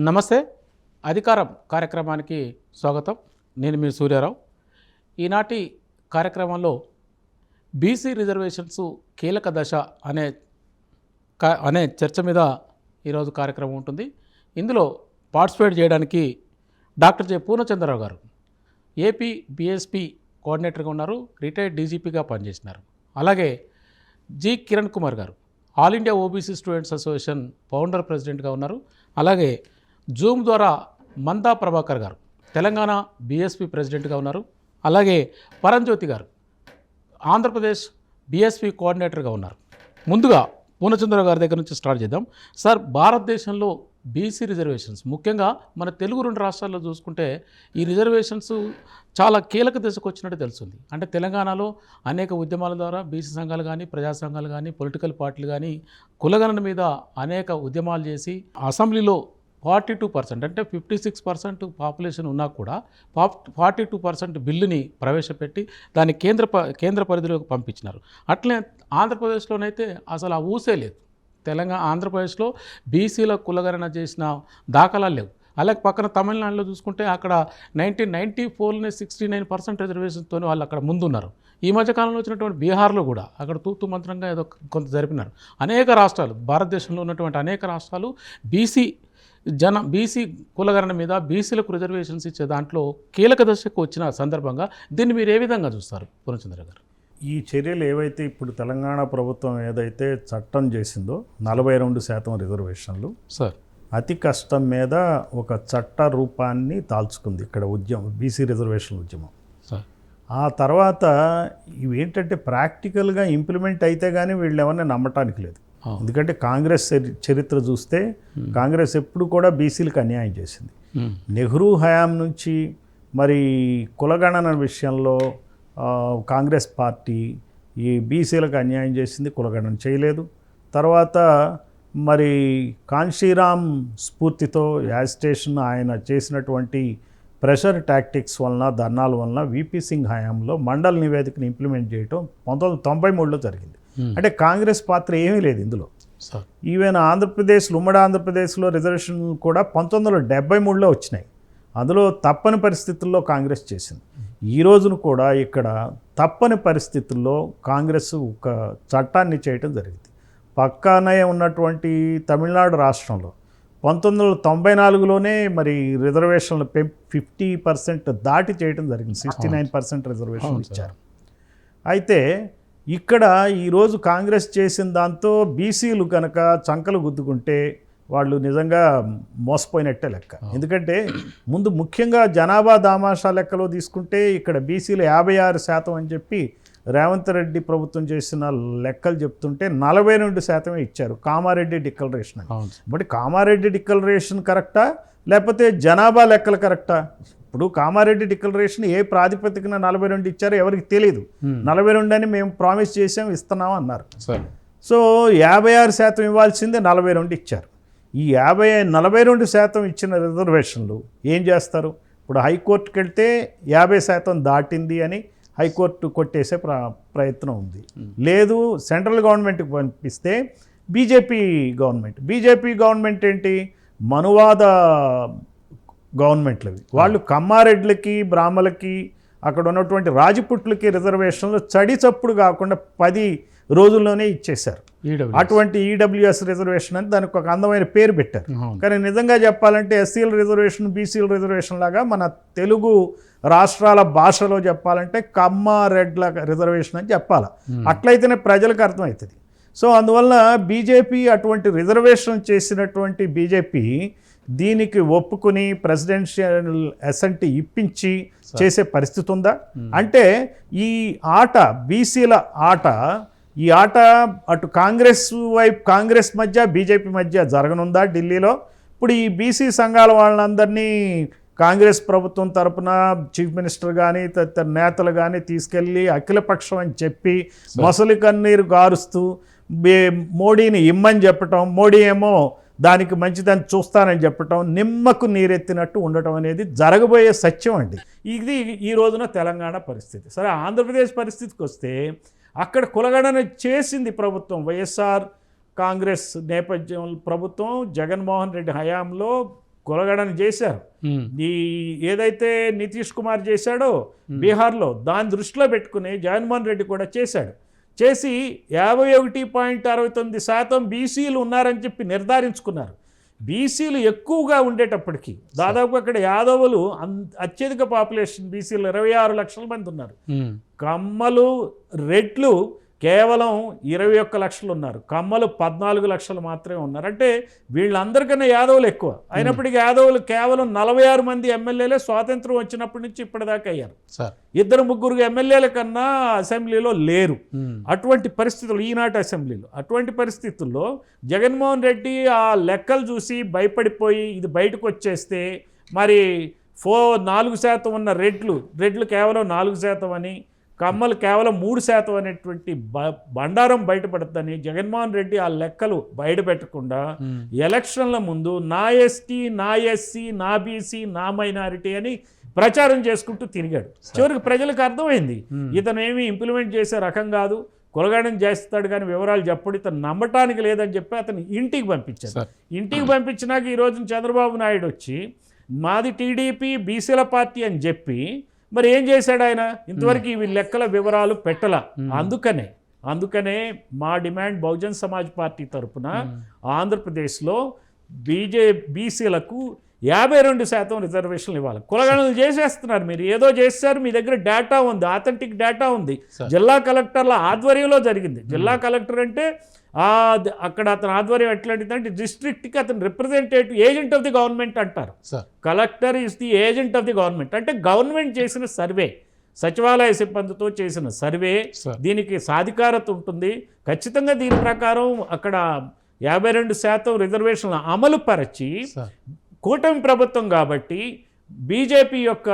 నమస్తే. అధికారం కార్యక్రమానికి స్వాగతం. నేను మీ సూర్యారావు. ఈనాటి కార్యక్రమంలో బీసీ రిజర్వేషన్స్ కీలక దశ అనే అనే చర్చ మీద ఈరోజు కార్యక్రమం ఉంటుంది. ఇందులో పార్టిసిపేట్ చేయడానికి డాక్టర్ జె. పూర్ణచంద్రరావు గారు ఏపీ బీఎస్పీ కోఆర్డినేటర్గా ఉన్నారు రిటైర్డ్ డీజీపీగా పనిచేసినారు. అలాగే జి. కిరణ్ కుమార్ గారు all India OBC students association founder ప్రెసిడెంట్గా ఉన్నారు. అలాగే జూమ్ ద్వారా మందా ప్రభాకర్ గారు తెలంగాణ బీఎస్పీ ప్రెసిడెంట్గా ఉన్నారు. అలాగే పరంజ్యోతి గారు ఆంధ్రప్రదేశ్ బీఎస్పీ కోఆర్డినేటర్గా ఉన్నారు. ముందుగా పూర్ణచంద్ర గారి దగ్గర నుంచి స్టార్ట్ చేద్దాం. సార్ భారతదేశంలో బీసీ రిజర్వేషన్స్ ముఖ్యంగా మన తెలుగు రెండు రాష్ట్రాల్లో చూసుకుంటే ఈ రిజర్వేషన్స్ చాలా కీలక దశకు వచ్చినట్టు తెలుస్తుంది. అంటే తెలంగాణలో అనేక ఉద్యమాల ద్వారా బీసీ సంఘాలు కానీ ప్రజా సంఘాలు కానీ పొలిటికల్ పార్టీలు కానీ కులగణన మీద అనేక ఉద్యమాలు చేసి అసెంబ్లీలో ఫార్టీ టూ పర్సెంట్ అంటే ఫిఫ్టీ సిక్స్ పర్సెంట్ పాపులేషన్ ఉన్నా కూడా ఫార్టీ టూ పర్సెంట్ బిల్లుని ప్రవేశపెట్టి దాన్ని కేంద్ర ప కేంద్ర పరిధిలోకి పంపించినారు. అట్లే ఆంధ్రప్రదేశ్లోనైతే అసలు ఆ ఊసే లేదు. తెలంగాణ ఆంధ్రప్రదేశ్లో బీసీల కులగణన చేసిన దాఖలాలు లేవు. అలాగే పక్కన తమిళనాడులో చూసుకుంటే అక్కడ నైన్టీన్ నైంటీ ఫోర్లోనే సిక్స్టీ నైన్ పర్సెంట్ రిజర్వేషన్తో వాళ్ళు అక్కడ ముందున్నారు. ఈ మధ్య కాలంలో వచ్చినటువంటి బీహార్లో కూడా అక్కడ తూతు మంత్రంగా ఏదో కొంత జరిపినారు. అనేక రాష్ట్రాలు భారతదేశంలో ఉన్నటువంటి అనేక రాష్ట్రాలు బీసీ జన బీసీ కులగణన మీద బీసీలకు రిజర్వేషన్స్ ఇచ్చే దాంట్లో కీలక దశకు వచ్చిన సందర్భంగా దీన్ని మీరు ఏ విధంగా చూస్తారు పూర్ణచంద్ర గారు? ఈ చర్యలు ఏవైతే ఇప్పుడు తెలంగాణ ప్రభుత్వం ఏదైతే చట్టం చేసిందో నలభై రెండు శాతం రిజర్వేషన్లు సార్. అతి కష్టం మీద ఒక చట్ట రూపాన్ని దాల్చుకుంది ఇక్కడ ఉద్యమం బీసీ రిజర్వేషన్ ఉద్యమం. సార్. ఆ తర్వాత ఇవి ఏంటంటే ప్రాక్టికల్గా ఇంప్లిమెంట్ అయితే కానీ వీళ్ళు ఎవరిని నమ్మటానికి లేదు. ఎందుకంటే కాంగ్రెస్ చరి- చరిత్ర చూస్తే కాంగ్రెస్ ఎప్పుడు కూడా బీసీలకు అన్యాయం చేసింది. నెహ్రూ హయాం నుంచి మరి కులగణన విషయంలో కాంగ్రెస్ పార్టీ ఈ బీసీలకు అన్యాయం చేసింది కులగణన చేయలేదు తర్వాత మరి కాన్షీరామ్ స్ఫూర్తితో యాజిటేషన్ ఆయన చేసినటువంటి ప్రెషర్ టాక్టిక్స్ వలన ధర్నాల వలన విపి సింగ్ హయాంలో మండల్ నివేదికను ఇంప్లిమెంట్ చేయటం పంతొమ్మిది తొంభై మూడులో జరిగింది. అంటే కాంగ్రెస్ పాత్ర ఏమీ లేదు ఇందులో. సార్ ఈవెన్ ఆంధ్రప్రదేశ్ ఉమ్మడి ఆంధ్రప్రదేశ్లో రిజర్వేషన్ కూడా పంతొమ్మిది వందల డెబ్బై మూడులో వచ్చినాయి. అందులో తప్పని పరిస్థితుల్లో కాంగ్రెస్ చేసింది. ఈ రోజున కూడా ఇక్కడ తప్పని పరిస్థితుల్లో కాంగ్రెస్ ఒక చట్టాన్ని చేయటం జరిగింది. పక్కనే ఉన్నటువంటి తమిళనాడు రాష్ట్రంలో పంతొమ్మిది వందల తొంభై నాలుగులోనే మరి రిజర్వేషన్లు పెం ఫిఫ్టీ పర్సెంట్ దాటి చేయటం జరిగింది. Sixty nine percent reservation. ఇచ్చారు. అయితే ఇక్కడ ఈరోజు కాంగ్రెస్ చేసిన దాంతో బీసీలు కనుక చంకలు గుద్దుకుంటే వాళ్ళు నిజంగా మోసపోయినట్టే లెక్క. ఎందుకంటే ముందు ముఖ్యంగా జనాభా దామాషా లెక్కలో తీసుకుంటే ఇక్కడ బీసీలు యాభై ఆరు శాతం అని చెప్పి రేవంత్ రెడ్డి ప్రభుత్వం చేసిన లెక్కలు చెప్తుంటే నలభై రెండు శాతమే ఇచ్చారు. Kamareddy declaration. But Kamareddy declaration కరెక్టా? లేకపోతే జనాభా లెక్కలు కరెక్టా? ఇప్పుడు కామారెడ్డి డిక్లరేషన్ ఏ ప్రాతిపదికన నలభై రెండు ఇచ్చారో ఎవరికి తెలియదు Hmm. నలభై రెండు అని మేము ప్రామిస్ చేసాం ఇస్తున్నాం అన్నారు. సార్. సో యాభై ఆరు శాతం ఇవ్వాల్సిందే నలభై రెండు ఇచ్చారు. ఈ యాభై నలభై రెండు శాతం ఇచ్చిన రిజర్వేషన్లు ఏం చేస్తారు? ఇప్పుడు హైకోర్టుకి వెళ్తే యాభై శాతం దాటింది అని హైకోర్టు కొట్టేసే ప్ర ప్రయత్నం ఉంది. లేదు సెంట్రల్ గవర్నమెంట్కి పంపిస్తే బీజేపీ గవర్నమెంట్. బీజేపీ గవర్నమెంట్ ఏంటి? మనువాద గవర్నమెంట్లవి. వాళ్ళు కమ్మారెడ్లకి బ్రాహ్మలకి అక్కడ ఉన్నటువంటి రాజపుట్లకి రిజర్వేషన్లు చడి చప్పుడు కాకుండా పది రోజుల్లోనే ఇచ్చేశారు. ఈడబ్ల్యూ అటువంటి ఈడబ్ల్యూఎస్ రిజర్వేషన్ అని దానికి ఒక అందమైన పేరు పెట్టారు. కానీ నిజంగా చెప్పాలంటే ఎస్సీల రిజర్వేషన్ బీసీల రిజర్వేషన్ లాగా మన తెలుగు రాష్ట్రాల భాషలో చెప్పాలంటే కమ్మారెడ్ల రిజర్వేషన్ అని చెప్పాలి. అట్లయితేనే ప్రజలకు అర్థమవుతుంది. సో అందువల్ల బీజేపీ అటువంటి రిజర్వేషన్ చేసినటువంటి బీజేపీ దీనికి ఒప్పుకుని ప్రెసిడెన్షియల్ అసెంట్ ఇప్పించి చేసే పరిస్థితి ఉందా? అంటే ఈ ఆట బీసీల ఆట ఈ ఆట అటు కాంగ్రెస్ వైపు కాంగ్రెస్ మధ్య బీజేపీ మధ్య జరగనుందా ఢిల్లీలో? ఇప్పుడు ఈ బీసీ సంఘాల వాళ్ళందరినీ కాంగ్రెస్ ప్రభుత్వం తరపున చీఫ్ మినిస్టర్ కానీ తదితర నేతలు కానీ తీసుకెళ్ళి అఖిలపక్షం అని చెప్పి మొసలి కన్నీరు గారుస్తూ మోడీని ఇమ్మని చెప్పటం మోడీ ఏమో దానికి మంచిదని చూస్తానని చెప్పటం నిమ్మకు నీరెత్తినట్టు ఉండటం అనేది జరగబోయే సత్యం అండి. ఇది ఈ రోజున తెలంగాణ పరిస్థితి. సరే ఆంధ్రప్రదేశ్ పరిస్థితికి వస్తే అక్కడ కులగణన చేసింది ప్రభుత్వం. వైఎస్ఆర్ కాంగ్రెస్ నేపథ్యం ప్రభుత్వం జగన్మోహన్ రెడ్డి హయాంలో కులగడన చేశారు. ఈ ఏదైతే నితీష్ కుమార్ చేశాడో బీహార్లో దాని దృష్టిలో పెట్టుకుని జగన్మోహన్ రెడ్డి కూడా చేశాడు. చేసి యాభై ఒకటి పాయింట్ అరవై తొమ్మిది శాతం బీసీలు ఉన్నారని చెప్పి నిర్ధారించుకున్నారు. బీసీలు ఎక్కువగా ఉండేటప్పటికి దాదాపు అక్కడ యాదవులు అత్యధిక పాపులేషన్ బీసీలు ఇరవై ఆరు లక్షల మంది ఉన్నారు. కమ్మలు రెడ్లు కేవలం ఇరవై ఒక్క లక్షలు ఉన్నారు. కమ్మలు పద్నాలుగు లక్షలు మాత్రమే ఉన్నారు. అంటే వీళ్ళందరికన్నా యాదవులు ఎక్కువ. అయినప్పటికీ యాదవులు కేవలం నలభై ఆరు మంది ఎమ్మెల్యేలే స్వాతంత్రం వచ్చినప్పటి నుంచి ఇప్పటిదాకా అయ్యారు. సార్. ఇద్దరు ముగ్గురు ఎమ్మెల్యేల కన్నా అసెంబ్లీలో లేరు. అటువంటి పరిస్థితులు ఈనాటి అసెంబ్లీలో. అటువంటి పరిస్థితుల్లో జగన్మోహన్ రెడ్డి ఆ లెక్కలు చూసి భయపడిపోయి ఇది బయటకు వచ్చేస్తే మరి ఫో నాలుగు శాతం ఉన్న రెడ్లు రెడ్లు కేవలం నాలుగు శాతం అని కమ్మలు కేవలం మూడు శాతం అనేటువంటి బ బండారం బయటపడుతుందని జగన్మోహన్ రెడ్డి ఆ లెక్కలు బయట పెట్టకుండా ఎలక్షన్ల ముందు నా ఎస్టీ నా ఎస్సీ నా బీసీ నా మైనారిటీ అని ప్రచారం చేసుకుంటూ తిరిగాడు. చివరికి ప్రజలకు అర్థమైంది. ఇతను ఏమి ఇంప్లిమెంట్ చేసే రకం కాదు. కొలగాడం చేస్తాడు కానీ వివరాలు చెప్పడు. ఇతను నమ్మటానికి లేదని చెప్పి అతను ఇంటికి పంపించారు. సార్. ఇంటికి పంపించినాక ఈ రోజున చంద్రబాబు నాయుడు వచ్చి మాది టీడీపీ బీసీల పార్టీ అని చెప్పి మరి ఏం చేశాడు ఆయన? ఇంతవరకు ఇవి లెక్కల వివరాలు పెట్టల. అందుకనే అందుకనే మా డిమాండ్ బహుజన్ సమాజ్ పార్టీ తరపున ఆంధ్రప్రదేశ్లో బీజే బీసీలకు యాభై రెండు శాతం రిజర్వేషన్లు ఇవ్వాలి. కులగణనలు చేసేస్తున్నారు మీరు. ఏదో చేస్తారు మీ దగ్గర డేటా ఉంది ఆథెంటిక్ డేటా ఉంది. జిల్లా కలెక్టర్ల ఆధ్వర్యంలో జరిగింది. జిల్లా కలెక్టర్ అంటే అక్కడ అతని ఆధ్వర్యం ఎట్లాంటిదంటే డిస్ట్రిక్ట్కి అతను representative agent of the government అంటారు. Collector is the agent of the government అంటే గవర్నమెంట్ చేసిన సర్వే సచివాలయ సిబ్బందితో చేసిన సర్వే సార్ దీనికి సాధికారత ఉంటుంది. ఖచ్చితంగా దీని ప్రకారం అక్కడ యాభై రెండు శాతం రిజర్వేషన్లు అమలు పరిచి సార్ కూటమి ప్రభుత్వం కాబట్టి బీజేపీ యొక్క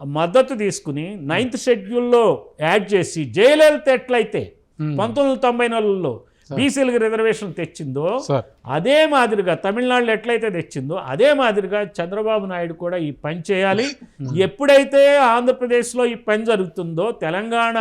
మద్దతు తీసుకుని నైన్త్ షెడ్యూల్లో యాడ్ చేసి జయలలిత ఎట్లయితే ఉమ్, పంతొమ్మిది వందల తొంభై నాలుగులో బీసీలకు రిజర్వేషన్ తెచ్చిందో అదే మాదిరిగా తమిళనాడులో ఎట్లయితే తెచ్చిందో అదే మాదిరిగా చంద్రబాబు నాయుడు కూడా ఈ పని చేయాలి. ఎప్పుడైతే ఆంధ్రప్రదేశ్లో ఈ పని జరుగుతుందో తెలంగాణ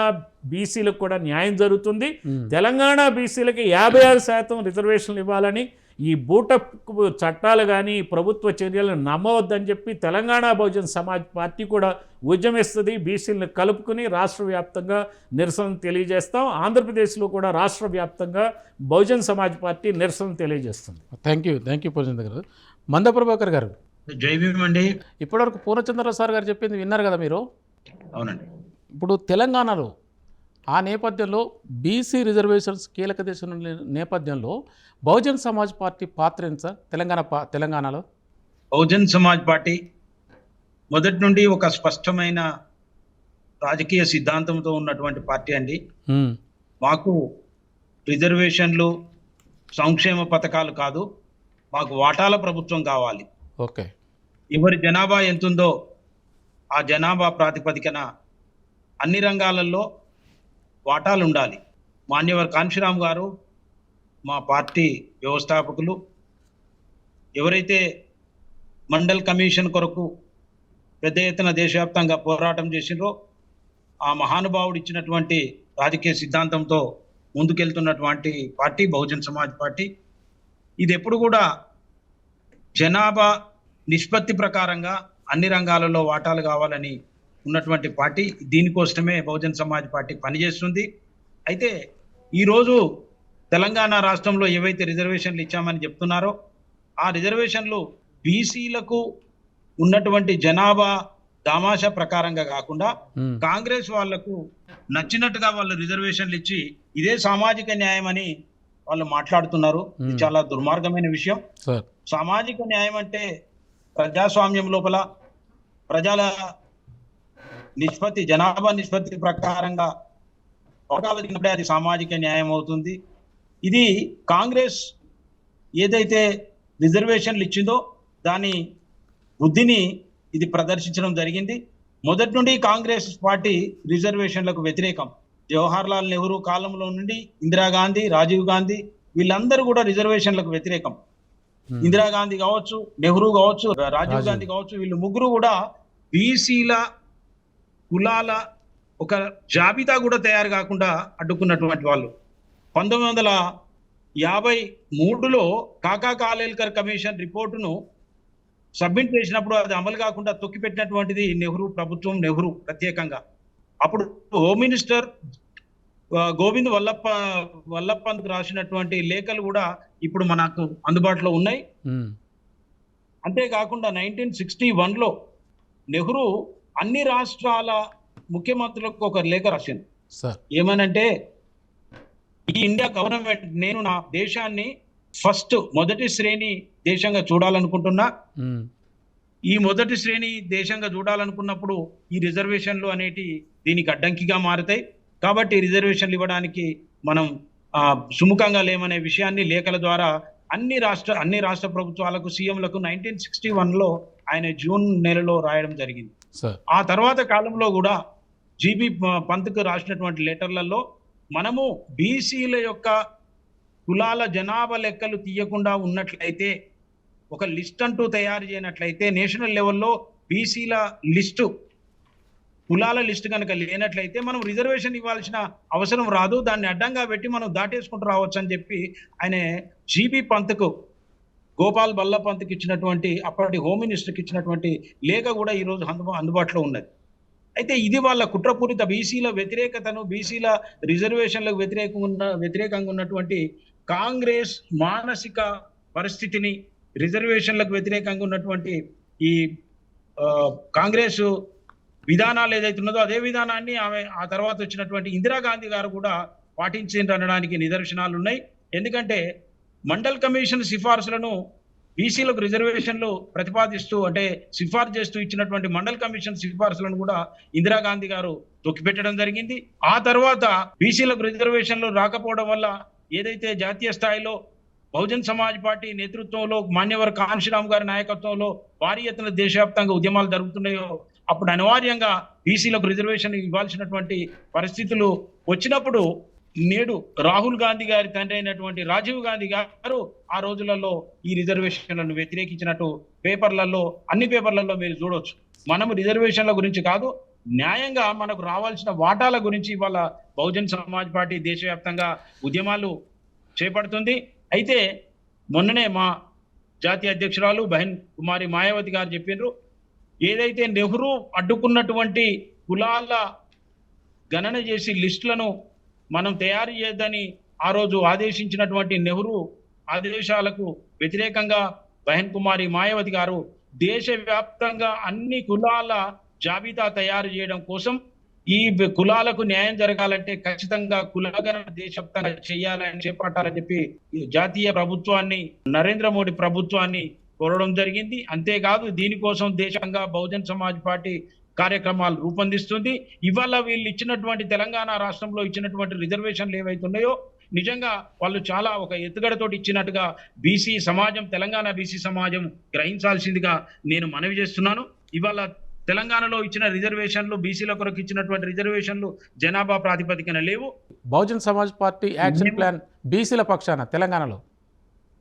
బీసీలకు కూడా న్యాయం జరుగుతుంది. తెలంగాణ బీసీలకి యాభై ఆరు శాతం రిజర్వేషన్లు ఇవ్వాలని ఈ బూటపు చట్టాలు కానీ ప్రభుత్వ చర్యలను నమ్మవద్దని చెప్పి తెలంగాణ బహుజన్ సమాజ్ పార్టీ కూడా ఉద్యమిస్తుంది. బీసీలను కలుపుకుని రాష్ట్ర వ్యాప్తంగా నిరసన తెలియజేస్తాం. ఆంధ్రప్రదేశ్లో కూడా రాష్ట్ర వ్యాప్తంగా బహుజన్ సమాజ్ పార్టీ నిరసన తెలియజేస్తుంది. Thank you. Thank you Purnachandra గారు. మంద ప్రభాకర్ గారు. జై భీమ్ అండి. ఇప్పటివరకు పూర్ణచంద్ర సార్ గారు చెప్పింది విన్నారు కదా మీరు? అవునండి. ఇప్పుడు తెలంగాణలో ఆ నేపథ్యంలో బీసీ రిజర్వేషన్స్ కీలక దేశం నేపథ్యంలో బహుజన్ సమాజ్ పార్టీ పాత్ర ఏంటి సార్? తెలంగాణ పా తెలంగాణలో? బహుజన్ సమాజ్ పార్టీ మొదటి నుండి ఒక స్పష్టమైన రాజకీయ సిద్ధాంతంతో ఉన్నటువంటి పార్టీ అండి. మాకు రిజర్వేషన్లు సంక్షేమ పథకాలు కాదు మాకు వాటాల ప్రభుత్వం కావాలి. ఓకే. ఎవరి జనాభా ఎంతుందో ఆ జనాభా ప్రాతిపదికన అన్ని రంగాలలో వాటాలు ఉండాలి. మాన్యవర్ కాంశీరామ్ గారు మా పార్టీ వ్యవస్థాపకులు ఎవరైతే మండల్ కమిషన్ కొరకు పెద్ద ఎత్తున దేశవ్యాప్తంగా పోరాటం చేసినరో ఆ మహానుభావుడు ఇచ్చినటువంటి రాజకీయ సిద్ధాంతంతో ముందుకెళ్తున్నటువంటి పార్టీ బహుజన్ సమాజ్ పార్టీ. ఇది ఎప్పుడు కూడా జనాభా నిష్పత్తి ప్రకారంగా అన్ని రంగాలలో వాటాలు కావాలని ఉన్నటువంటి పార్టీ దీనికోసమే బహుజన్ సమాజ్ పార్టీ పనిచేస్తుంది. అయితే ఈరోజు తెలంగాణ రాష్ట్రంలో ఏవైతే రిజర్వేషన్లు ఇచ్చామని చెప్తున్నారో ఆ రిజర్వేషన్లు బీసీలకు ఉన్నటువంటి జనాభా దామాషా ప్రకారంగా కాకుండా కాంగ్రెస్ వాళ్ళకు నచ్చినట్టుగా వాళ్ళు రిజర్వేషన్లు ఇచ్చి ఇదే సామాజిక న్యాయం అని వాళ్ళు మాట్లాడుతున్నారు. ఇది. చాలా దుర్మార్గమైన విషయం. సామాజిక న్యాయం అంటే ప్రజాస్వామ్యం లోపల ప్రజల నిష్పత్తి జనాభా నిష్పత్తి ప్రకారంగా ఒకటాలు జరిగినప్పుడే అది సామాజిక న్యాయం అవుతుంది. ఇది కాంగ్రెస్ ఏదైతే రిజర్వేషన్లు ఇచ్చిందో దాని బుద్ధిని ఇది ప్రదర్శించడం జరిగింది. మొదటి నుండి కాంగ్రెస్ పార్టీ రిజర్వేషన్లకు వ్యతిరేకం. జవహర్ లాల్ నెహ్రూ కాలంలో నుండి ఇందిరాగాంధీ రాజీవ్ గాంధీ వీళ్ళందరూ కూడా రిజర్వేషన్లకు వ్యతిరేకం. ఇందిరాగాంధీ కావచ్చు నెహ్రూ కావచ్చు రాజీవ్. గాంధీ కావచ్చు వీళ్ళు ముగ్గురు కూడా బీసీల కులాల ఒక జాబితా కూడా తయారు కాకుండా అడ్డుకున్నటువంటి వాళ్ళు. పంతొమ్మిది వందల యాభై మూడులో కాకా కాలేల్కర్ కమిషన్ రిపోర్టును సబ్మిట్ చేసినప్పుడు అది అమలు కాకుండా తొక్కిపెట్టినటువంటిది నెహ్రూ ప్రభుత్వం నెహ్రూ ప్రత్యేకంగా. అప్పుడు హోమ్ మినిస్టర్ గోవింద్ వల్లప్ప వల్లప్పంత్ రాసినటువంటి లేఖలు కూడా ఇప్పుడు మనకు అందుబాటులో ఉన్నాయి. అంతేకాకుండా నైన్టీన్ సిక్స్టీ వన్లో నెహ్రూ అన్ని రాష్ట్రాల ముఖ్యమంత్రులకు ఒక లేఖ రాసింది ఏమనంటే ఈ ఇండియా గవర్నమెంట్ నేను నా దేశాన్ని ఫస్ట్ మొదటి శ్రేణి దేశంగా చూడాలనుకుంటున్నా. ఈ మొదటి శ్రేణి దేశంగా చూడాలనుకున్నప్పుడు ఈ రిజర్వేషన్లు అనేటి దీనికి అడ్డంకిగా మారుతాయి. కాబట్టి రిజర్వేషన్లు ఇవ్వడానికి మనం సుముఖంగా లేమనే విషయాన్ని లేఖల ద్వారా అన్ని రాష్ట్ర అన్ని రాష్ట్ర ప్రభుత్వాలకు సీఎంలకు నైన్టీన్ సిక్స్టీ వన్లో ఆయన జూన్ నెలలో రాయడం జరిగింది. ఆ తర్వాత కాలంలో కూడా జీబీ పంత్కు రాసినటువంటి లెటర్లలో మనము బీసీల యొక్క కులాల జనాభా లెక్కలు తీయకుండా ఉన్నట్లయితే ఒక లిస్ట్ అంటూ తయారు చేయనట్లయితే నేషనల్ లెవెల్లో బీసీల లిస్టు కులాల లిస్టు కనుక లేనట్లయితే మనం రిజర్వేషన్ ఇవ్వాల్సిన అవసరం రాదు. దాన్ని అడ్డంగా పెట్టి మనం దాటేసుకుంటూ రావచ్చు అని చెప్పి ఆయన జీబీ పంత్కు గోపాల్ బల్లపంత్కి ఇచ్చినటువంటి అప్పటి హోమ్ మినిస్టర్కి ఇచ్చినటువంటి లేఖ కూడా ఈరోజు అందు అందుబాటులో ఉన్నది. అయితే ఇది వాళ్ళ కుట్రపూరిత బీసీల వ్యతిరేకతను బీసీల రిజర్వేషన్లకు వ్యతిరేకంగా ఉన్న వ్యతిరేకంగా ఉన్నటువంటి కాంగ్రెస్ మానసిక పరిస్థితిని రిజర్వేషన్లకు వ్యతిరేకంగా ఉన్నటువంటి ఈ కాంగ్రెస్ విధానాలు ఏదైతే ఉన్నదో అదే విధానాన్ని ఆమె ఆ తర్వాత వచ్చినటువంటి ఇందిరాగాంధీ గారు కూడా పాటించిండ్రు అనడానికి నిదర్శనాలు ఉన్నాయి ఎందుకంటే మండల్ కమిషన్ సిఫార్సులను బీసీలకు రిజర్వేషన్లు ప్రతిపాదిస్తూ అంటే సిఫార్సు చేస్తూ ఇచ్చినటువంటి మండల్ కమిషన్ సిఫార్సులను కూడా ఇందిరాగాంధీ గారు తొక్కిపెట్టడం జరిగింది. ఆ తర్వాత బీసీలకు రిజర్వేషన్లు రాకపోవడం వల్ల ఏదైతే జాతీయ స్థాయిలో బహుజన్ సమాజ్ పార్టీ నేతృత్వంలో మాన్యవర్ కాన్షిరామ్ గారి నాయకత్వంలో భారీ ఎత్తున దేశవ్యాప్తంగా ఉద్యమాలు జరుగుతున్నాయో అప్పుడు అనివార్యంగా బీసీలకు రిజర్వేషన్ ఇవ్వాల్సినటువంటి పరిస్థితులు వచ్చినప్పుడు నేడు రాహుల్ గాంధీ గారి తండ్రి అయినటువంటి రాజీవ్ గాంధీ గారు ఆ రోజులలో ఈ రిజర్వేషన్లను వ్యతిరేకించినట్టు పేపర్లలో అన్ని పేపర్లలో మీరు చూడవచ్చు మనము రిజర్వేషన్ల గురించి కాదు న్యాయంగా మనకు రావాల్సిన వాటాల గురించి ఇవాళ బహుజన్ సమాజ్ పార్టీ దేశవ్యాప్తంగా ఉద్యమాలు చేపడుతుంది. అయితే మొన్ననే మా జాతీయ అధ్యక్షురాలు బహన్ కుమారి మాయావతి గారు చెప్పిండ్రు ఏదైతే నెహ్రూ అడ్డుకున్నటువంటి కులాల గణన చేసి లిస్టులను మనం తయారు చేయొద్దని ఆ రోజు ఆదేశించినటువంటి నెహ్రూ ఆదేశాలకు వ్యతిరేకంగా బహన్ కుమారి మాయావతి గారు దేశవ్యాప్తంగా అన్ని కులాల జాబితా తయారు చేయడం కోసం ఈ కులాలకు న్యాయం జరగాలంటే ఖచ్చితంగా కులగణన దేశవ్యాప్తంగా చేయాలని చేపట్టాలని చెప్పి ఈ జాతీయ ప్రభుత్వాన్ని నరేంద్ర మోడీ ప్రభుత్వాన్ని కోరడం జరిగింది. అంతేకాదు దీనికోసం దేశంగా బహుజన్ సమాజ్ పార్టీ కార్యక్రమాలు రూపొందిస్తుంది. ఇవాళ వీళ్ళు ఇచ్చినటువంటి తెలంగాణ రాష్ట్రంలో ఇచ్చినటువంటి రిజర్వేషన్లు ఏవైతున్నాయో నిజంగా వాళ్ళు చాలా ఒక ఎత్తుగడతోటి ఇచ్చినట్టుగా బీసీ సమాజం తెలంగాణ బీసీ సమాజం గ్రహించాల్సిందిగా నేను మనవి చేస్తున్నాను. ఇవాళ తెలంగాణలో ఇచ్చిన రిజర్వేషన్లు బీసీల కొరకు ఇచ్చినటువంటి రిజర్వేషన్లు జనాభా ప్రాతిపదికన లేవు. Bahujan Samaj party action plan బీసీల పక్షాన తెలంగాణలో?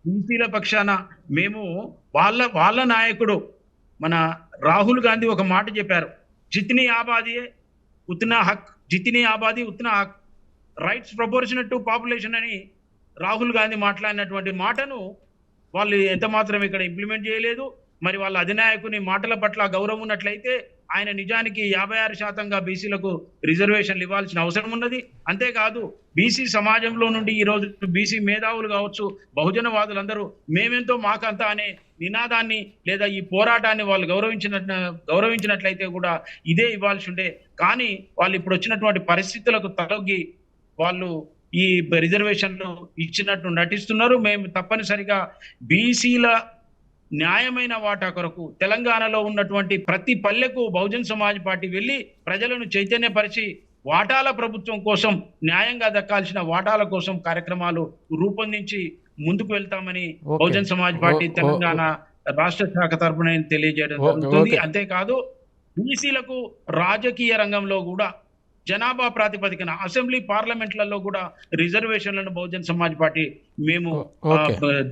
బీసీల పక్షాన మేము వాళ్ళ వాళ్ళ నాయకుడు మన రాహుల్ గాంధీ ఒక మాట చెప్పారు. జిత్ని ఆబాదీ ఉత్నా హక్ జిత్ని ఆబాది ఉత్నా హక్ రైట్స్ ప్రపోర్షనల్ టు పాపులేషన్ అని రాహుల్ గాంధీ మాట్లాడినటువంటి మాటను వాళ్ళు ఎంత మాత్రం ఇక్కడ ఇంప్లిమెంట్ చేయలేదు. మరి వాళ్ళ అధినాయకుని మాటల పట్ల గౌరవం ఉన్నట్లయితే ఆయన నిజానికి యాభై ఆరు శాతంగా బీసీలకు రిజర్వేషన్లు ఇవ్వాల్సిన అవసరం ఉన్నది. అంతేకాదు బీసీ సమాజంలో నుండి ఈ రోజు బీసీ మేధావులు కావచ్చు బహుజనవాదులందరూ మేమెంతో మాకంతా అనే నినాదాన్ని లేదా ఈ పోరాటాన్ని వాళ్ళు గౌరవించిన గౌరవించినట్లయితే కూడా ఇదే ఇవ్వాల్సి ఉండే కానీ వాళ్ళు ఇప్పుడు వచ్చినటువంటి పరిస్థితులకు తలొగ్గి వాళ్ళు ఈ రిజర్వేషన్లు ఇచ్చినట్టు నటిస్తున్నారు. మేము తప్పనిసరిగా బీసీల న్యాయమైన వాటా కొరకు తెలంగాణలో ఉన్నటువంటి ప్రతి పల్లెకు బహుజన్ సమాజ్ పార్టీ వెళ్ళి ప్రజలను చైతన్యపరిచి వాటాల ప్రభుత్వం కోసం న్యాయంగా దక్కాల్సిన వాటాల కోసం కార్యక్రమాలు రూపొందించి ముందుకు వెళ్తామని. బహుజన్ సమాజ్ పార్టీ తెలంగాణ రాష్ట్ర శాఖ తరపున నేను తెలియజేయడం జరుగుతుంది. అంతేకాదు బీసీలకు రాజకీయ రంగంలో కూడా జనాభా ప్రాతిపదికన అసెంబ్లీ పార్లమెంట్లలో కూడా రిజర్వేషన్లను బహుజన్ సమాజ్ పార్టీ మేము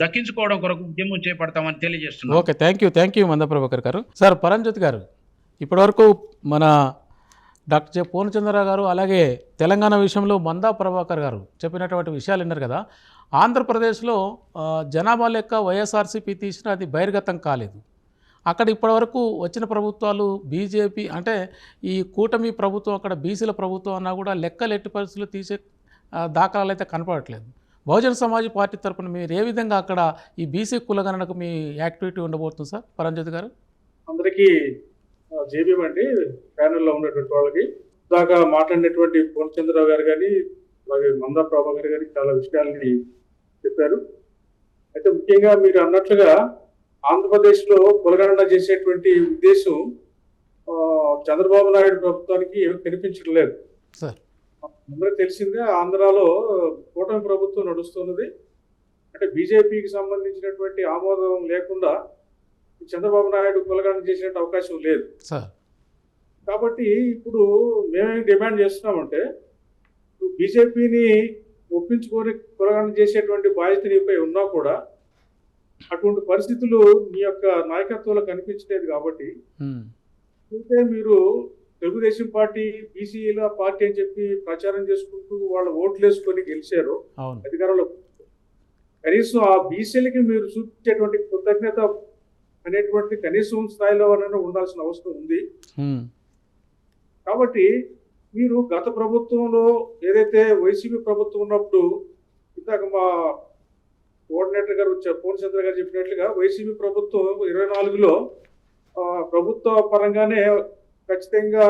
దక్కించుకోవడం కొరకు ఉద్యమం చేపడతామని తెలియజేస్తున్నాం. Okay thank you thank you Manda Prabhakar గారు. సార్ పరంజ్యోతి గారు ఇప్పటివరకు మన డాక్టర్ జె పూర్ణచంద్రరావు గారు అలాగే తెలంగాణ విషయంలో మందా ప్రభాకర్ గారు చెప్పినటువంటి విషయాలు విన్నారు కదా. ఆంధ్రప్రదేశ్లో జనాభా లెక్క వైఎస్ఆర్సీపీ తీసిన అది బహిర్గతం కాలేదు. అక్కడ ఇప్పటివరకు వచ్చిన ప్రభుత్వాలు బీజేపీ అంటే ఈ కూటమి ప్రభుత్వం అక్కడ బీసీల ప్రభుత్వం అన్నా కూడా లెక్కలు ఎట్టి పరిస్థితులు తీసే దాఖలాలు అయితే కనపడట్లేదు. బహుజన సమాజ్ పార్టీ తరపున మీరు ఏ విధంగా అక్కడ ఈ బీసీ కులగణనకు మీ యాక్టివిటీ ఉండబోతుంది సార్? పరంజిత్ గారు. అందరికీ జేబీఎం అండి ప్యానెల్లో ఉన్నటువంటి వాళ్ళకి. దాకా మాట్లాడినటువంటి పూర్ణచంద్రరావు గారు కానీ అలాగే మందా ప్రభా గారు కానీ చాలా విషయాలని చెప్పారు. అయితే ముఖ్యంగా మీరు అన్నట్లుగా ఆంధ్రప్రదేశ్లో కులగణన చేసేటువంటి ఉద్దేశం చంద్రబాబు నాయుడు ప్రభుత్వానికి ఏమీ కనిపించడం లేదు. సార్. అందరికీ తెలిసిందే ఆంధ్రాలో కూటమి ప్రభుత్వం నడుస్తున్నది. అంటే బీజేపీకి సంబంధించినటువంటి ఆమోదం లేకుండా చంద్రబాబు నాయుడు కులగణన చేసే అవకాశం లేదు. కాబట్టి ఇప్పుడు మేమేం డిమాండ్ చేస్తున్నామంటే బీజేపీని ఒప్పించుకొని కులగణన చేసేటువంటి బాధ్యత నీపై ఉన్నా కూడా అటువంటి పరిస్థితులు మీ యొక్క నాయకత్వంలో కనిపించలేదు కాబట్టి అయితే మీరు తెలుగుదేశం పార్టీ బీసీల పార్టీ అని చెప్పి ప్రచారం చేసుకుంటూ వాళ్ళ ఓట్లు వేసుకొని గెలిచారు అధికారంలో. కనీసం ఆ బీసీలకి మీరు చూపించేటువంటి కృతజ్ఞత అనేటువంటి కనీసం స్థాయిలో ఉండాల్సిన అవసరం ఉంది. కాబట్టి మీరు గత ప్రభుత్వంలో ఏదైతే వైసీపీ ప్రభుత్వం ఉన్నప్పుడు ఇందాక మా కోఆర్డినేటర్ గారు వచ్చారు పూర్ణచంద్ర గారు చెప్పినట్లుగా వైసీపీ ప్రభుత్వం ఇరవై నాలుగులో ప్రభుత్వ పరంగానే ఖచ్చితంగా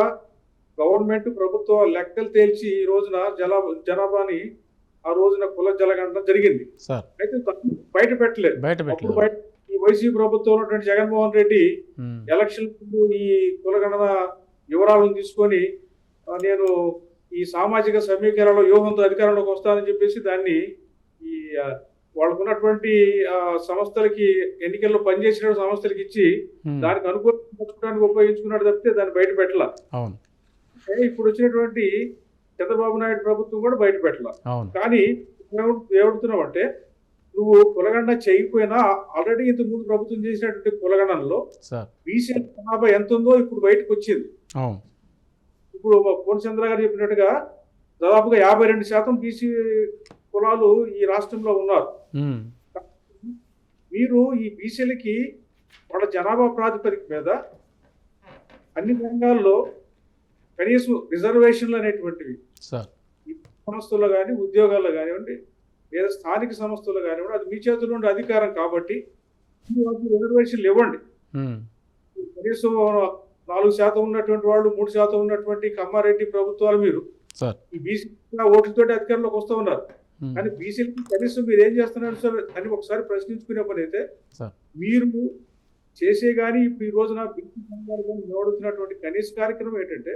గవర్నమెంట్ ప్రభుత్వ లెక్కలు తేల్చి ఈ రోజున జల జనాభాని ఆ రోజున కుల జలగంట జరిగింది. అయితే బయట పెట్టలేదు. బయట ఈ వైసీపీ ప్రభుత్వం ఉన్నటువంటి జగన్మోహన్ రెడ్డి ఎలక్షన్ ముందు ఈ కులగణన వివరాలను తీసుకొని నేను ఈ సామాజిక సమీకరణలో వ్యూహంతో అధికారంలోకి వస్తానని చెప్పేసి దాన్ని ఈ వాళ్ళకున్నటువంటి సంస్థలకి ఎన్నికల్లో పనిచేసిన సంస్థలకి ఇచ్చి దానికి అనుకూలంగా ఉపయోగించుకున్నాడు తప్పితే దాన్ని బయట పెట్టాల. ఇప్పుడు వచ్చినటువంటి చంద్రబాబు నాయుడు ప్రభుత్వం కూడా బయట పెట్టాల. కానీ ఏమడుతున్నావు అంటే నువ్వు కులగణన చేయకపోయినా ఆల్రెడీ ఇంతకు ముందు ప్రభుత్వం చేసినటువంటి కులగణనలో సార్. బీసీ జనాభా ఎంత ఉందో ఇప్పుడు బయటకు వచ్చింది. ఇప్పుడు పూర్ణచంద్ర గారు చెప్పినట్టుగా దాదాపుగా యాభై రెండు శాతం బీసీ కులాలు ఈ రాష్ట్రంలో ఉన్నారు. మీరు ఈ బీసీలకి వాళ్ళ జనాభా ప్రాతిపదిక మీద అన్ని రంగాల్లో కనీసం రిజర్వేషన్లు అనేటువంటివి సంస్థల్లో కానీ ఉద్యోగాల్లో కానివ్వండి లేదా స్థానిక సంస్థల్లో కానివ్వండి అది మీ చేతిలో ఉండే అధికారం కాబట్టి రిజర్వేషన్లు ఇవ్వండి. కనీసం నాలుగు శాతం ఉన్నటువంటి వాళ్ళు మూడు శాతం ఉన్నటువంటి కమ్మారెడ్డి ప్రభుత్వాలు మీరు ఈ బీసీ ఓట్లతోటి అధికారంలోకి వస్తూ ఉన్నారు. కానీ బీసీలకి కనీసం మీరు ఏం చేస్తున్నారు సార్ అని ఒకసారి ప్రశ్నించుకునే పని అయితే. మీరు చేసే కానీ ఇప్పుడు ఈ రోజున బీసీ సంఘాలు కానీ నిలబడుతున్నటువంటి కనీస కార్యక్రమం ఏంటంటే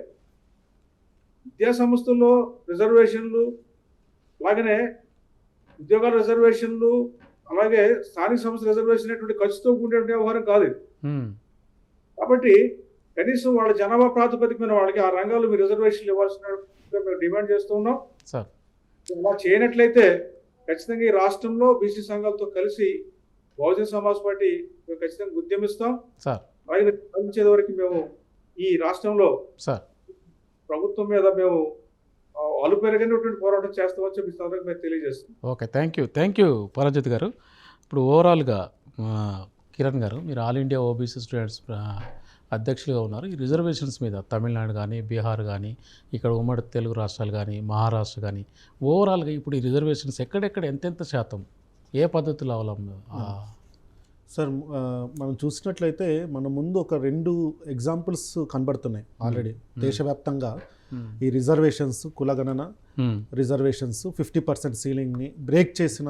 విద్యా సంస్థల్లో రిజర్వేషన్లు అలాగనే ఉద్యోగాల రిజర్వేషన్లు అలాగే స్థానిక సంస్థ రిజర్వేషన్ అనేటువంటి ఖర్చుతో కూడిన వ్యవహారం కాదు. ఉమ్, కాబట్టి కనీసం వాళ్ళ జనాభా ప్రాతిపదిక మీద వాళ్ళకి ఆ రంగాల్లో మీరు రిజర్వేషన్లు ఇవ్వాల్సిన మేము డిమాండ్ చేస్తూ ఉన్నాం అలా చేయనట్లయితే ఖచ్చితంగా ఈ రాష్ట్రంలో బీసీ సంఘాలతో కలిసి బహుజన సమాజ్ పార్టీ ఖచ్చితంగా ఉద్యమిస్తాం. సార్. అలాగే సాధించేది వరకు మేము ఈ రాష్ట్రంలో సార్. ప్రభుత్వం మీద మేము ఆ, అలుపెరగనటువంటి పోరాటం చేస్తామని చెప్పి సందర్భంగా తెలియజేస్తాం okay thank you. Thank you Paramjit గారు. ఇప్పుడు ఓవరాల్గా కిరణ్ గారు మీరు ఆల్ ఇండియా ఓబీసీ స్టూడెంట్స్ అధ్యక్షులుగా ఉన్నారు. ఈ రిజర్వేషన్స్ మీద తమిళనాడు కానీ బీహార్ కానీ ఇక్కడ ఉమ్మడి తెలుగు రాష్ట్రాలు కానీ మహారాష్ట్ర కానీ ఓవరాల్గా ఇప్పుడు ఈ రిజర్వేషన్స్ ఎక్కడెక్కడ ఎంతెంత శాతం? ఏ పద్ధతిలో అవలంబ ఆ, సార్ మనం చూసినట్లయితే మన ముందు ఒక రెండు ఎగ్జాంపుల్స్ కనబడుతున్నాయి ఆల్రెడీ దేశవ్యాప్తంగా ఉమ్, ఈ రిజర్వేషన్స్ కులగణన రిజర్వేషన్స్ ఫిఫ్టీ పర్సెంట్ సీలింగ్ని బ్రేక్ చేసిన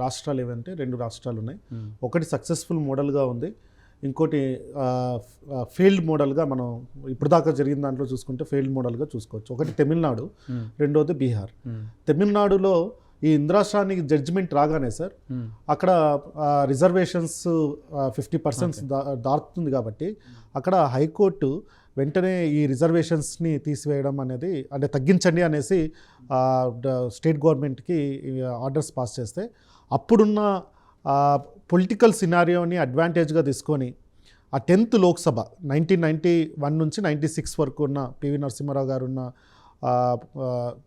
రాష్ట్రాలు ఏవంటే రెండు రాష్ట్రాలు ఉన్నాయి. ఒకటి సక్సెస్ఫుల్ మోడల్గా ఉంది. ఇంకోటి ఫెయిల్డ్ మోడల్గా మనం ఇప్పుడు దాకా జరిగిన దాంట్లో చూసుకుంటే ఫెయిల్డ్ మోడల్గా చూసుకోవచ్చు. ఒకటి తమిళనాడు రెండోది బీహార్. తమిళనాడులో ఈ ఇంద్రాష్ట్రానికి జడ్జిమెంట్ రాగానే సార్ అక్కడ రిజర్వేషన్స్ ఫిఫ్టీ పర్సెంట్ దాటుతుంది కాబట్టి అక్కడ హైకోర్టు వెంటనే ఈ రిజర్వేషన్స్ని తీసివేయడం అనేది అంటే తగ్గించండి అనేసి స్టేట్ గవర్నమెంట్కి ఆర్డర్స్ పాస్ చేస్తే అప్పుడున్న పొలిటికల్ సినారియోని అడ్వాంటేజ్గా తీసుకొని ఆ tenth Lok Sabha nineteen ninety one నుంచి నైంటీ సిక్స్ వరకు ఉన్న పివి నరసింహారావు గారు ఉన్న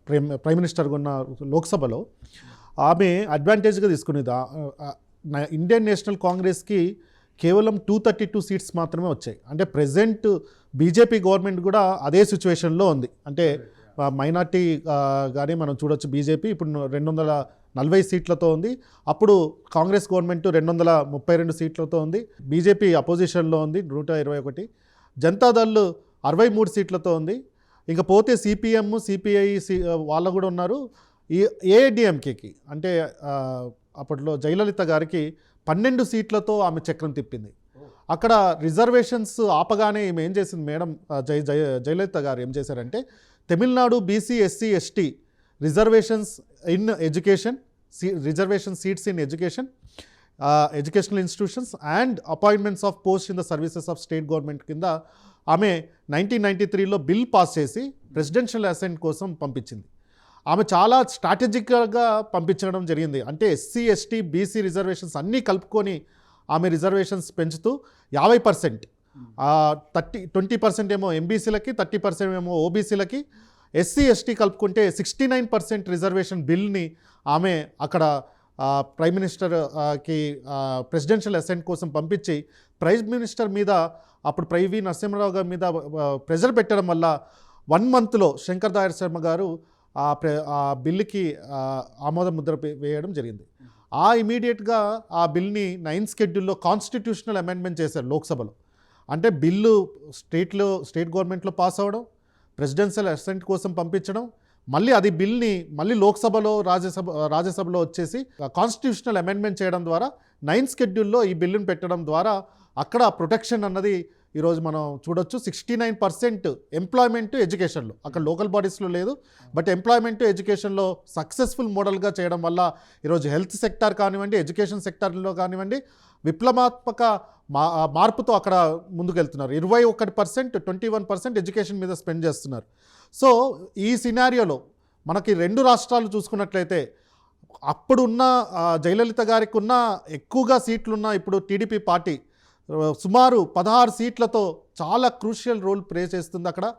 ప్రైమ్ ప్రైమ్ మినిస్టర్గా ఉన్న లోక్సభలో ఆమె అడ్వాంటేజ్గా తీసుకునేది. ఇండియన్ నేషనల్ కాంగ్రెస్కి కేవలం టూ థర్టీ టూ సీట్స్ మాత్రమే వచ్చాయి. అంటే ప్రజెంట్ బీజేపీ గవర్నమెంట్ కూడా అదే సిచ్యువేషన్లో ఉంది. అంటే మైనార్టీ కానీ మనం చూడొచ్చు బీజేపీ ఇప్పుడు రెండు వందల నలభై సీట్లతో ఉంది. అప్పుడు కాంగ్రెస్ గవర్నమెంట్ రెండు వందల ముప్పై రెండు సీట్లతో ఉంది. బీజేపీ అపోజిషన్లో ఉంది నూట ఇరవై ఒకటి. జనతాదళ్ అరవై మూడు సీట్లతో ఉంది. ఇంకా పోతే సిపిఎం సిపిఐ సి వాళ్ళు కూడా ఉన్నారు. ఈ ఏఐడిఎంకేకి అంటే అప్పట్లో జయలలిత గారికి పన్నెండు సీట్లతో ఆమె చక్రం తిప్పింది. అక్కడ రిజర్వేషన్స్ ఆపగానే ఈమె ఏం చేసింది మేడం జయ జయ జయలలిత గారు ఏం చేశారంటే Tamil Nadu BC SC ST reservations in education see reservation seats in education educational institutions and appointments of post in the services of state government కింద ఆమె నైన్టీన్ నైంటీ త్రీలో బిల్ పాస్ చేసి ప్రెసిడెన్షియల్ అసెంట్ కోసం పంపించింది. ఆమె చాలా స్ట్రాటజిక్గా పంపించడం జరిగింది. అంటే ఎస్సీ ఎస్టీ బీసీ రిజర్వేషన్స్ అన్నీ కలుపుకొని ఆమె రిజర్వేషన్స్ పెంచుతూ యాభై పర్సెంట్ థర్టీ ట్వంటీ పర్సెంట్ ఏమో ఎంబీసీలకి థర్టీ పర్సెంట్ ఏమో ఓబీసీలకి ఎస్సీ ఎస్టీ కలుపుకుంటే సిక్స్టీ నైన్ పర్సెంట్ రిజర్వేషన్ బిల్ని ఆమె అక్కడ ప్రైమ్ మినిస్టర్కి ప్రెసిడెన్షియల్ అసెంట్ కోసం పంపించి ప్రైమ్ మినిస్టర్ మీద అప్పుడు ప్రైవి నరసింహరావు గారి మీద ప్రెజర్ పెట్టడం వల్ల వన్ మంత్లో శంకర్ దాయర్ శర్మ గారు ఆ ప్ర ఆ బిల్లుకి ఆమోద ముద్ర వేయడం జరిగింది. ఆ ఇమీడియట్గా ఆ బిల్ని నైన్ స్కెడ్యూల్లో కాన్స్టిట్యూషనల్ అమెండ్మెంట్ చేశారు లోక్సభలో. అంటే బిల్లు స్టేట్లో స్టేట్ గవర్నమెంట్లో పాస్ అవ్వడం ప్రెసిడెన్షియల్ అసెంట్ కోసం పంపించడం మళ్ళీ అది బిల్ని మళ్ళీ లోక్సభలో రాజ్యసభ రాజ్యసభలో వచ్చేసి కాన్స్టిట్యూషనల్ అమెండ్మెంట్ చేయడం ద్వారా నైన్ స్కెడ్యూల్లో ఈ బిల్లును పెట్టడం ద్వారా అక్కడ ప్రొటెక్షన్ అన్నది ఈరోజు మనం చూడొచ్చు సిక్స్టీ నైన్ పర్సెంట్ ఎంప్లాయ్మెంట్ ఎడ్యుకేషన్లో. అక్కడ లోకల్ బాడీస్లో లేదు బట్ ఎంప్లాయ్మెంట్ ఎడ్యుకేషన్లో సక్సెస్ఫుల్ మోడల్గా చేయడం వల్ల ఈరోజు హెల్త్ సెక్టార్ కానివ్వండి ఎడ్యుకేషన్ సెక్టార్లో కానివ్వండి విప్లవాత్మక మా మార్పుతో అక్కడ ముందుకెళ్తున్నారు. ఇరవై ఒకటి percent twenty one percent education మీద స్పెండ్ చేస్తున్నారు. సో ఈ సినారియోలో మనకి రెండు రాష్ట్రాలు చూసుకున్నట్లయితే అప్పుడున్న జయలలిత గారికి ఉన్న ఎక్కువగా సీట్లున్న ఇప్పుడు టీడీపీ పార్టీ సుమారు పదహారు సీట్లతో చాలా క్రూషియల్ రోల్ ప్లే చేస్తుంది అక్కడ.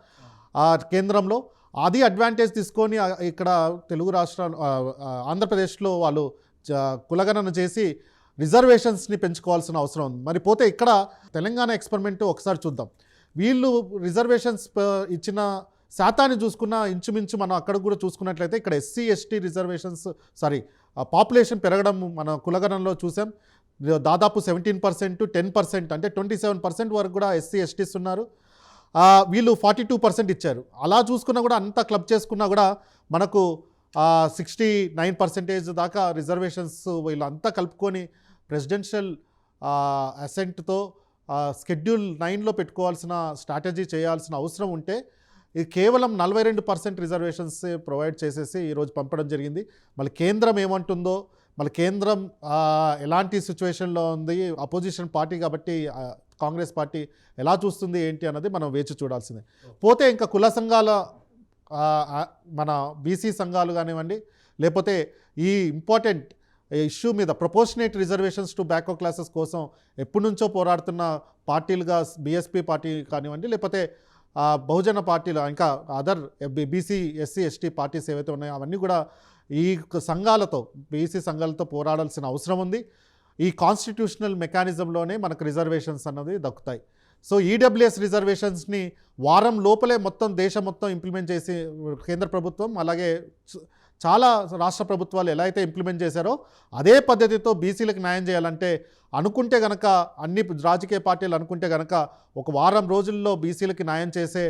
ఆ కేంద్రంలో అది అడ్వాంటేజ్ తీసుకొని ఇక్కడ తెలుగు రాష్ట్రాలు ఆంధ్రప్రదేశ్లో వాళ్ళు జ- కులగణన చేసి రిజర్వేషన్స్ని పెంచుకోవాల్సిన అవసరం ఉంది. మరి పోతే ఇక్కడ తెలంగాణ ఎక్స్పెరిమెంట్ ఒకసారి చూద్దాం. వీళ్ళు రిజర్వేషన్స్ ఇచ్చిన శాతాన్ని చూసుకున్న ఇంచుమించు మనం అక్కడ కూడా చూసుకున్నట్లయితే ఇక్కడ SC ST reservations sorry population పెరగడం మన కులగణంలో చూసాం. దాదాపు సెవెంటీన్ పర్సెంట్ టెన్ పర్సెంట్ అంటే ట్వంటీ సెవెన్ పర్సెంట్ వరకు కూడా ఎస్సీ ఎస్టీస్ ఉన్నారు. వీళ్ళు ఫార్టీ టూ పర్సెంట్ ఇచ్చారు. అలా చూసుకున్నా కూడా అంతా క్లబ్ చేసుకున్నా కూడా మనకు సిక్స్టీ నైన్ పర్సెంటేజ్ దాకా రిజర్వేషన్స్ వీళ్ళు అంతా కలుపుకొని ప్రెసిడెన్షియల్ అసెంట్తో స్కెడ్యూల్ నైన్లో పెట్టుకోవాల్సిన స్ట్రాటజీ చేయాల్సిన అవసరం ఉంటే ఇది కేవలం నలభై రెండు పర్సెంట్ రిజర్వేషన్స్ ప్రొవైడ్ చేసేసి ఈరోజు పంపడం జరిగింది. మళ్ళీ కేంద్రం ఏమంటుందో మళ్ళీ కేంద్రం ఎలాంటి సిచ్యువేషన్లో ఉంది? అపోజిషన్ పార్టీ కాబట్టి కాంగ్రెస్ పార్టీ ఎలా చూస్తుంది ఏంటి అన్నది మనం వేచి చూడాల్సిందే. పోతే ఇంకా కుల సంఘాల మన బీసీ సంఘాలు కానివ్వండి లేకపోతే ఈ ఇంపార్టెంట్ ఇష్యూ మీద proportionate reservations to backward classes కోసం ఎప్పటి నుంచో పోరాడుతున్న పార్టీలుగా బీఎస్పీ పార్టీ కానివ్వండి లేకపోతే బహుజన పార్టీలు ఇంకా other BC SC ST parties ఏవైతే ఉన్నాయో అవన్నీ కూడా ఈ సంఘాలతో బీసీ సంఘాలతో పోరాడాల్సిన అవసరం ఉంది. ఈ కాన్స్టిట్యూషనల్ మెకానిజంలోనే మనకు రిజర్వేషన్స్ అన్నది దక్కుతాయి. సో ఈడబ్ల్యూఎస్ రిజర్వేషన్స్ని వారం లోపలే మొత్తం దేశం మొత్తం ఇంప్లిమెంట్ చేసి కేంద్ర ప్రభుత్వం అలాగే చాలా రాష్ట్ర ప్రభుత్వాలు ఎలా అయితే ఇంప్లిమెంట్ చేశారో అదే పద్ధతితో బీసీలకు న్యాయం చేయాలంటే అనుకుంటే గనక అన్ని రాజకీయ పార్టీలు అనుకుంటే గనక ఒక వారం రోజుల్లో బీసీలకి న్యాయం చేసే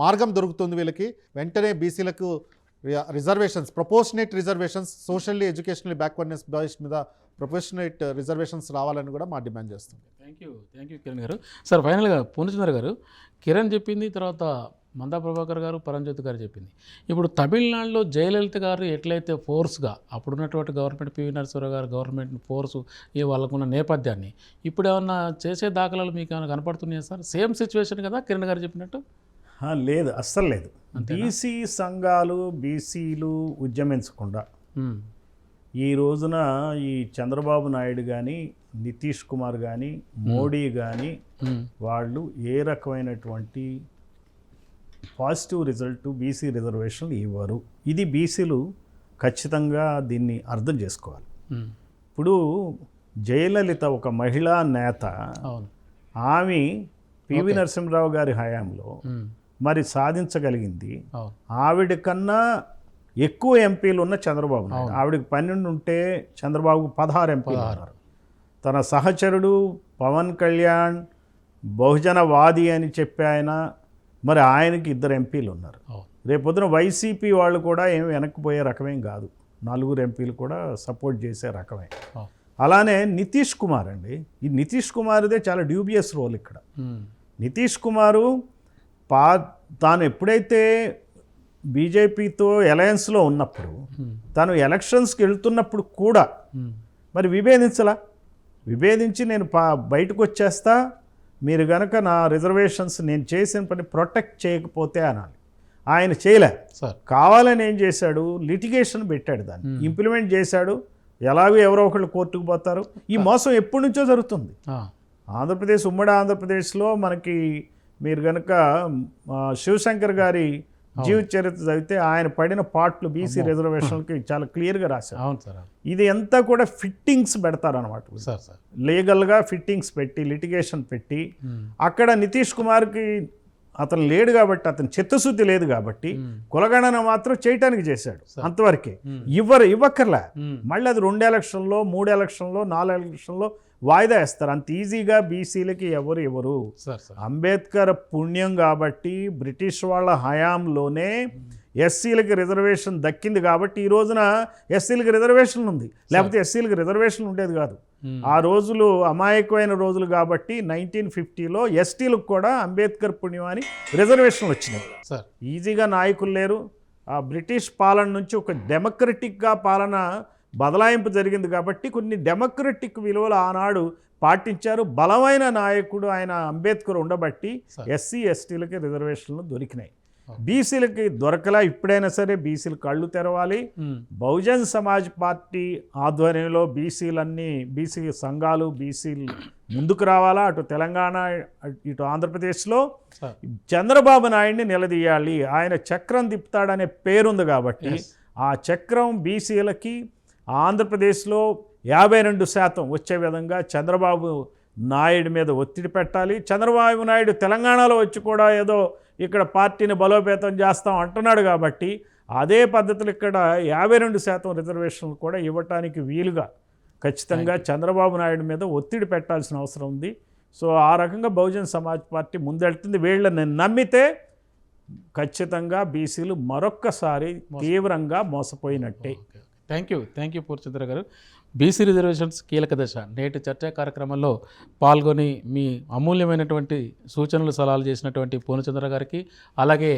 మార్గం దొరుకుతుంది వీళ్ళకి. వెంటనే బీసీలకు reservations proportionate reservations socially educational backwardness base మీద ప్రొఫెషనేట్ రిజర్వేషన్స్ uh, రావాలని కూడా మా డిమాండ్ చేస్తుంది thank you thank you Kiran గారు. సార్ ఫైనల్గా పూర్ణచంద్ర గారు కిరణ్ చెప్పింది తర్వాత మందా ప్రభాకర్ గారు పరంజ్యోతి గారు చెప్పింది. ఇప్పుడు తమిళనాడులో జయలలిత గారు ఎట్లయితే ఫోర్స్గా అప్పుడున్నటువంటి గవర్నమెంట్ పివి నరసింహరావు గారు గవర్నమెంట్ ఫోర్సు ఈ వాళ్ళకున్న నేపథ్యాన్ని ఇప్పుడు ఏమన్నా చేసే దాఖలాలు మీకు ఏమైనా కనపడుతున్నాయా సార్ సేమ్ సిచ్యువేషన్ కదా కిరణ్ గారు చెప్పినట్టు? లేదు అస్సలు లేదు? బీసీ సంఘాలు బీసీలు ఉద్యమించకుండా ఈ రోజున ఈ చంద్రబాబు నాయుడు కానీ నితీష్ కుమార్ కానీ మోడీ కానీ వాళ్ళు ఏ రకమైనటువంటి పాజిటివ్ రిజల్ట్ బీసీ రిజర్వేషన్లు ఇవ్వరు. ఇది బీసీలు ఖచ్చితంగా దీన్ని అర్థం చేసుకోవాలి. ఇప్పుడు జయలలిత ఒక మహిళా నేత ఆమె పివి నరసింహరావు గారి హయాంలో మరి సాధించగలిగింది. ఆవిడ కన్నా ఎక్కువ ఎంపీలు ఉన్న చంద్రబాబు నాయుడు. ఆవిడకి పన్నెండు ఉంటే చంద్రబాబుకు పదహారు ఎంపీలు ఉన్నారు. తన సహచరుడు పవన్ కళ్యాణ్ బహుజనవాది అని చెప్పి ఆయన మరి ఆయనకి ఇద్దరు ఎంపీలు ఉన్నారు. రేపొద్దున వైసీపీ వాళ్ళు కూడా ఏమి వెనక్కిపోయే రకమేం కాదు. నలుగురు ఎంపీలు కూడా సపోర్ట్ చేసే రకమే. అలానే నితీష్ కుమార్ అండి. ఈ నితీష్ కుమార్దే చాలా డ్యూబియస్ రోల్ ఇక్కడ. నితీష్ కుమారు పా తాను ఎప్పుడైతే బీజేపీతో అలయన్స్లో ఉన్నప్పుడు తను ఎలక్షన్స్కి వెళ్తున్నప్పుడు కూడా మరి విభేదించలా? విభేదించి నేను పా బయటకు వచ్చేస్తా మీరు గనక నా రిజర్వేషన్స్ నేను చేసిన పని ప్రొటెక్ట్ చేయకపోతే అనాలి. ఆయన చేయలే. సార్. కావాలని ఏం చేశాడు? లిటిగేషన్ పెట్టాడు దాన్ని. ఇంప్లిమెంట్ చేశాడు. ఎలాగో ఎవరో ఒకళ్ళు కోర్టుకు పోతారు. ఈ మోసం ఎప్పటి నుంచో జరుగుతుంది. ఆంధ్రప్రదేశ్ ఉమ్మడి ఆంధ్రప్రదేశ్లో మనకి మీరు కనుక శివశంకర్ గారి జీవిత చరిత్ర చదివితే ఆయన పడిన పాటలు బీసీ రిజర్వేషన్కి చాలా క్లియర్గా రాశారు. అవును సార్. ఇది అంతా కూడా ఫిట్టింగ్స్ పెడతారనమాట సార్ సార్. లీగల్గా ఫిట్టింగ్స్ పెట్టి లిటిగేషన్ పెట్టి అక్కడ నితీష్ కుమార్కి అతను లేడు కాబట్టి అతను చిత్తశుద్ధి లేదు కాబట్టి కులగణన మాత్రం చేయటానికి చేశాడు అంతవరకే. ఇవ్వరు ఇవ్వక్కర్లే. మళ్ళీ అది రెండు ఎలక్షన్లో మూడు ఎలక్షన్లో నాలుగు ఎలక్షన్లో వాయిదా వేస్తారు. అంత ఈజీగా బీసీలకి ఎవరు ఇవ్వరు. అంబేద్కర్ పుణ్యం కాబట్టి బ్రిటిష్ వాళ్ళ హయాంలోనే ఎస్సీలకి రిజర్వేషన్ దక్కింది కాబట్టి ఈ రోజున ఎస్సీలకి రిజర్వేషన్ ఉంది. లేకపోతే ఎస్సీలకి రిజర్వేషన్ ఉండేది కాదు. ఆ రోజులు అమాయకమైన రోజులు కాబట్టి నైన్టీన్ ఫిఫ్టీలో ఎస్టీలకు కూడా అంబేద్కర్ పుణ్యం అని రిజర్వేషన్లు వచ్చినాయి. సార్. ఈజీగా నాయకులు లేరు. ఆ బ్రిటిష్ పాలన నుంచి ఒక డెమోక్రటిక్గా పాలన బదలాయింపు జరిగింది కాబట్టి కొన్ని డెమోక్రటిక్ విలువలు ఆనాడు పాటించారు. బలమైన నాయకుడు ఆయన అంబేద్కర్ ఉండబట్టి. ఎస్సీ ఎస్టీలకి రిజర్వేషన్లు దొరికినాయి. బీసీలకి దొరకలా ఇప్పుడైనా సరే బీసీలు కళ్ళు తెరవాలి. బహుజన్ సమాజ్ పార్టీ ఆధ్వర్యంలో బీసీలన్నీ బీసీ సంఘాలు బీసీలు ముందుకు రావాలా? అటు తెలంగాణ ఇటు ఆంధ్రప్రదేశ్లో చంద్రబాబు నాయుడిని నిలదీయాలి. ఆయన చక్రం తిప్పుతాడనే పేరుంది కాబట్టి. ఆ చక్రం బీసీలకి ఆంధ్రప్రదేశ్లో యాభై రెండు శాతం వచ్చే విధంగా చంద్రబాబు నాయుడు మీద ఒత్తిడి పెట్టాలి. చంద్రబాబు నాయుడు తెలంగాణలో వచ్చి కూడా ఏదో ఇక్కడ పార్టీని బలోపేతం చేస్తాం అంటున్నాడు కాబట్టి అదే పద్ధతులు ఇక్కడ యాభై రెండు శాతం రిజర్వేషన్లు కూడా ఇవ్వటానికి వీలుగా ఖచ్చితంగా చంద్రబాబు నాయుడు మీద ఒత్తిడి పెట్టాల్సిన అవసరం ఉంది. సో ఆ రకంగా బహుజన్ సమాజ్ పార్టీ ముందెళ్తుంది. వీళ్ళని నమ్మితే ఖచ్చితంగా బీసీలు మరొక్కసారి తీవ్రంగా మోసపోయినట్టే. Thank you thank you Purnachandra గారు. బీసీ రిజర్వేషన్స్ కీలక దశ. నేటి చర్చా కార్యక్రమంలో పాల్గొని మీ అమూల్యమైనటువంటి సూచనలు సలహాలు చేసినటువంటి పూర్ణచంద్ర గారికి అలాగే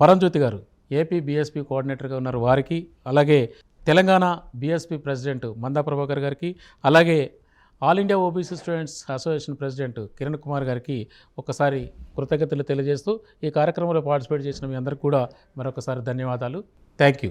పరంజ్యోతి గారు ఏపీ బీఎస్పీ కోఆర్డినేటర్గా ఉన్నారు వారికి అలాగే తెలంగాణ బీఎస్పీ ప్రెసిడెంట్ మందా ప్రభాకర్ గారికి అలాగే all India OBC students association president Kiran Kumar గారికి ఒకసారి కృతజ్ఞతలు తెలియజేస్తూ ఈ కార్యక్రమంలో పార్టిసిపేట్ చేసిన మీ అందరికీ కూడా మరొకసారి ధన్యవాదాలు. Thank you.